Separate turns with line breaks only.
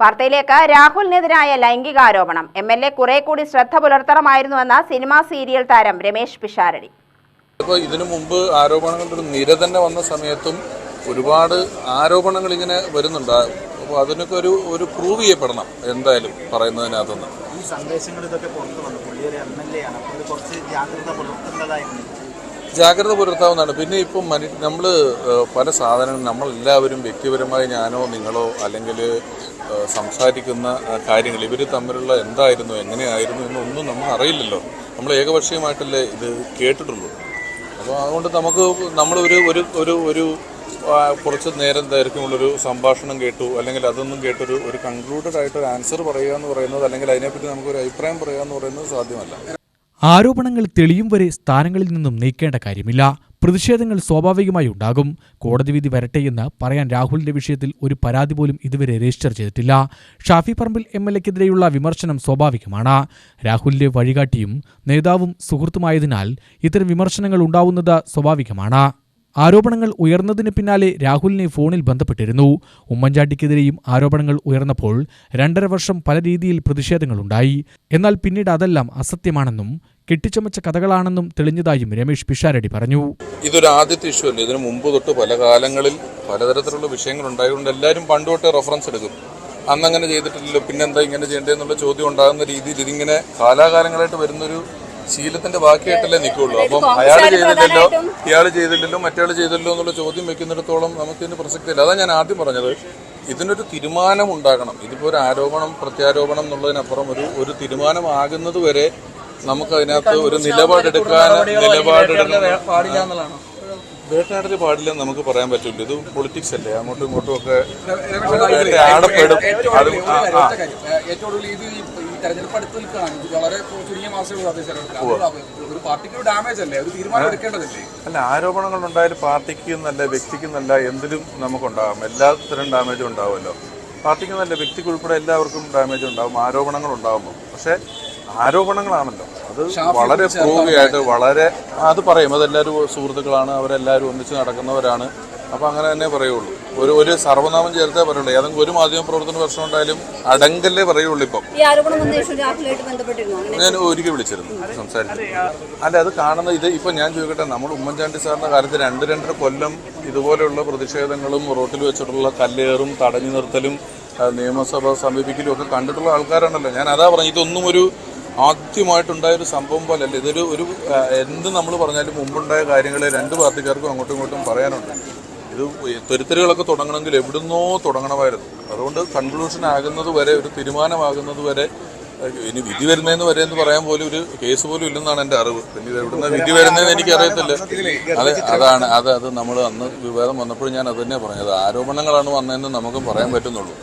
വാർത്തയിലേക്ക് രാഹുലിനെതിരായ ലൈംഗികാരോപണം. എം എൽ എ കുറെ കൂടി ശ്രദ്ധ പുലർത്തണമായിരുന്നുവെന്ന സിനിമാ സീരിയൽ താരം രമേശ് പിഷാരടി.
ഇപ്പോൾ ഇതിനു മുമ്പ് ആരോപണങ്ങളുടെ ഒരു നിര തന്നെ വന്ന സമയത്തും ഒരുപാട് ആരോപണങ്ങൾ ഇങ്ങനെ വരുന്നുണ്ട്. അപ്പോൾ അതിനൊക്കെ ഒരു ഒരു പ്രൂവ് ചെയ്യപ്പെടണം എന്തായാലും പറയുന്നതിനകത്തുനിന്ന്.
ഈ സന്ദേശങ്ങൾ ഇതൊക്കെ പുറത്തു വന്നു. പുള്ളി ഒരു എം എൽ എ ആണ് അപ്പോൾ കുറച്ച് ജാഗ്രത പുലർത്തേണ്ടതായിരുന്നു
ജാഗ്രത പുലർത്താവുന്നതാണ്. പിന്നെ ഇപ്പം മനു നമ്മൾ പല സാധനങ്ങളും നമ്മളെല്ലാവരും വ്യക്തിപരമായി ഞാനോ നിങ്ങളോ അല്ലെങ്കിൽ സംസാരിക്കുന്ന കാര്യങ്ങൾ ഇവർ തമ്മിലുള്ള എന്തായിരുന്നു എങ്ങനെയായിരുന്നു എന്നൊന്നും നമ്മൾ അറിയില്ലല്ലോ. നമ്മൾ ഏകപക്ഷീയമായിട്ടല്ലേ ഇത് കേട്ടിട്ടുള്ളൂ. അപ്പോൾ അതുകൊണ്ട് നമുക്ക് നമ്മളൊരു ഒരു ഒരു ഒരു കുറച്ച് നേരം ദൈർഘ്യമുള്ളൊരു സംഭാഷണം കേട്ടു. അല്ലെങ്കിൽ അതൊന്നും കേട്ടൊരു ഒരു കൺക്ലൂഡഡ് ആയിട്ട് ഒരു ആൻസർ പറയുക എന്ന് പറയുന്നത് അല്ലെങ്കിൽ അതിനെപ്പറ്റി നമുക്കൊരു അഭിപ്രായം പറയുക എന്ന് പറയുന്നത് സാധ്യമല്ല.
ആരോപണങ്ങൾ തെളിയും വരെ സ്ഥാനങ്ങളിൽ നിന്നും നീക്കേണ്ട കാര്യമില്ല. പ്രതിഷേധങ്ങൾ സ്വാഭാവികമായി ഉണ്ടാകും. കോടതി വിധി വരട്ടെയെന്ന് പറയാൻ രാഹുലിന്റെ വിഷയത്തിൽ ഒരു പരാതി പോലും ഇതുവരെ രജിസ്റ്റർ ചെയ്തിട്ടില്ല. ഷാഫി പറമ്പിൽ എം എൽ എക്കെതിരെയുള്ള വിമർശനം സ്വാഭാവികമാണ്. രാഹുലിന്റെ വഴികാട്ടിയും നേതാവും സുഹൃത്തുമായതിനാൽ ഇത്തരം വിമർശനങ്ങൾ ഉണ്ടാവുന്നത് സ്വാഭാവികമാണ്. ആരോപണങ്ങൾ ഉയർന്നതിന് പിന്നാലെ രാഹുലിനെ ഫോണിൽ ബന്ധപ്പെട്ടിരുന്നു. ഉമ്മൻചാണ്ടിക്കെതിരെയും ആരോപണങ്ങൾ ഉയർന്നപ്പോൾ രണ്ടര വർഷം പല രീതിയിൽ പ്രതിഷേധങ്ങളുണ്ടായി. എന്നാൽ പിന്നീട് അതെല്ലാം അസത്യമാണെന്നും കെട്ടിച്ചമച്ച കഥകളാണെന്നും തെളിഞ്ഞതായും രമേശ് പിഷാരടി പറഞ്ഞു.
ഇതൊരു ആദ്യത്തെ ഇഷ്യൂ അല്ല? ഇതിനു മുമ്പ് തൊട്ട് പല കാലങ്ങളിൽ പലതരത്തിലുള്ള വിഷയങ്ങൾ ഉണ്ടായതുകൊണ്ട് എല്ലാവരും പണ്ട് തൊട്ടേ റെഫറൻസ് എടുക്കും. അന്നങ്ങനെ ചെയ്തിട്ടില്ലല്ലോ പിന്നെന്താ ഇങ്ങനെ ചെയ്യേണ്ടതെന്നുള്ള ചോദ്യം ഉണ്ടാകുന്ന രീതിയിൽ ഇതിങ്ങനെ കാലാകാലങ്ങളായിട്ട് വരുന്നൊരു ശീലത്തിന്റെ ബാക്കിയായിട്ടല്ലേ നിൽക്കുള്ളൂ. അപ്പം അയാൾ ചെയ്തില്ലല്ലോ? ഇയാൾ ചെയ്തില്ലല്ലോ? മറ്റയാൾ ചെയ്തില്ലല്ലോ എന്നുള്ള ചോദ്യം വെക്കുന്നിടത്തോളം നമുക്കിതിന് പ്രസക്തിയില്ല അതാ ഞാൻ ആദ്യം പറഞ്ഞത്. ഇതിനൊരു തീരുമാനം ഉണ്ടാകണം. ഇതിപ്പോ ഒരു ആരോപണം പ്രത്യാരോപണം എന്നുള്ളതിനപ്പുറം ഒരു ഒരു തീരുമാനമാകുന്നത് വരെ നമുക്ക് അതിനകത്ത് ഒരു നിലപാടെടുക്കാൻ നിലപാടെടുക്കാൻ വേട്ടയാടൽ പാടില്ലെന്ന് നമുക്ക് പറയാൻ പറ്റില്ല. ഇത് പൊളിറ്റിക്സ് അല്ലേ? അങ്ങോട്ടും ഇങ്ങോട്ടും ഒക്കെ ആടപ്പെടും.
ഏറ്റവും കൂടുതൽ ഇത് തെരഞ്ഞെടുപ്പ് അടുത്ത് നിൽക്കുകയാണ്. വളരെ ചുരുങ്ങിയ മാസമേ ഉള്ളൂ അതേ സാറേ. ഒരു പാർട്ടിക്ക് ഒരു ഡാമേജ് അല്ലേ? ഒരു തീരുമാനം എടുക്കേണ്ടതല്ലേ?
അല്ല ആരോപണങ്ങൾ ഉണ്ടായാലും പാർട്ടിക്ക് എന്നല്ല വ്യക്തിക്ക് എന്നല്ല എന്തിലും നമുക്കുണ്ടാകാം. എല്ലാത്തരം ഡാമേജും ഉണ്ടാവുമല്ലോ. പാർട്ടിക്ക് നല്ല വ്യക്തിക്ക് ഉൾപ്പെടെ എല്ലാവർക്കും ഡാമേജ് ഉണ്ടാവും ആരോപണങ്ങൾ ഉണ്ടാകുമ്പോൾ പക്ഷേ ആരോപണങ്ങളാണല്ലോ. അത് വളരെ പ്രൂവിയായിട്ട് വളരെ അത് പറയും. അതെല്ലാവരും സുഹൃത്തുക്കളാണ് അവരെല്ലാവരും ഒന്നിച്ച് നടക്കുന്നവരാണ്. അപ്പോൾ അങ്ങനെ തന്നെ പറയുള്ളൂ. ഒരു ഒരു സർവനാമം ചേർത്തേ പറയുള്ളൂ. ഏതെങ്കിലും ഒരു മാധ്യമ പ്രവർത്തന പ്രശ്നം ഉണ്ടായാലും അടങ്കല്ലേ പറയുള്ളൂ ഇപ്പം. ഞാൻ ഒരിക്കൽ വിളിച്ചിരുന്നു സംസാരിച്ചു അല്ല അത് കാണുന്ന ഇത് ഇപ്പൊ ഞാൻ ചോദിക്കട്ടെ നമ്മൾ ഉമ്മൻചാണ്ടി സാറിന്റെ കാര്യത്തിൽ രണ്ട് രണ്ടര കൊല്ലം ഇതുപോലെയുള്ള പ്രതിഷേധങ്ങളും റോട്ടിൽ വെച്ചിട്ടുള്ള കല്ലേറും തടഞ്ഞു നിർത്തലും നിയമസഭ സമീപിക്കലും ഒക്കെ കണ്ടിട്ടുള്ള ആൾക്കാരാണല്ലോ. ഞാൻ അതാ പറഞ്ഞു ഇതൊന്നും ഒരു ആദ്യമായിട്ടുണ്ടായ ഒരു സംഭവം പോലല്ല ഇതൊരു ഒരു എന്ത് നമ്മൾ പറഞ്ഞാലും മുമ്പുണ്ടായ കാര്യങ്ങളെ രണ്ട് പാർട്ടിക്കാർക്കും അങ്ങോട്ടും ഇങ്ങോട്ടും പറയാനുണ്ട്. ഇത് തുരുത്തലുകളൊക്കെ തുടങ്ങണമെങ്കിൽ എവിടുന്നോ തുടങ്ങണമായിരുന്നു. അതുകൊണ്ട് കൺക്ലൂഷൻ ആകുന്നത് വരെ ഒരു തീരുമാനമാകുന്നത് വരെ ഇനി വിധി വരുന്നതെന്ന് വരെ എന്ന് പറയാൻ പോലും ഒരു കേസ് പോലും ഇല്ലെന്നാണ് എന്റെ അറിവ്. പിന്നെ ഇത് എവിടുന്ന വിധി വരുന്നതെന്ന് എനിക്ക് അറിയത്തില്ല അതെ അതാണ്. അത് അത് നമ്മൾ അന്ന് വിവാദം വന്നപ്പോഴും ഞാൻ അത് തന്നെ പറഞ്ഞത്. ആരോപണങ്ങളാണ് വന്നതെന്ന് നമുക്ക് പറയാൻ പറ്റുന്നുള്ളൂ.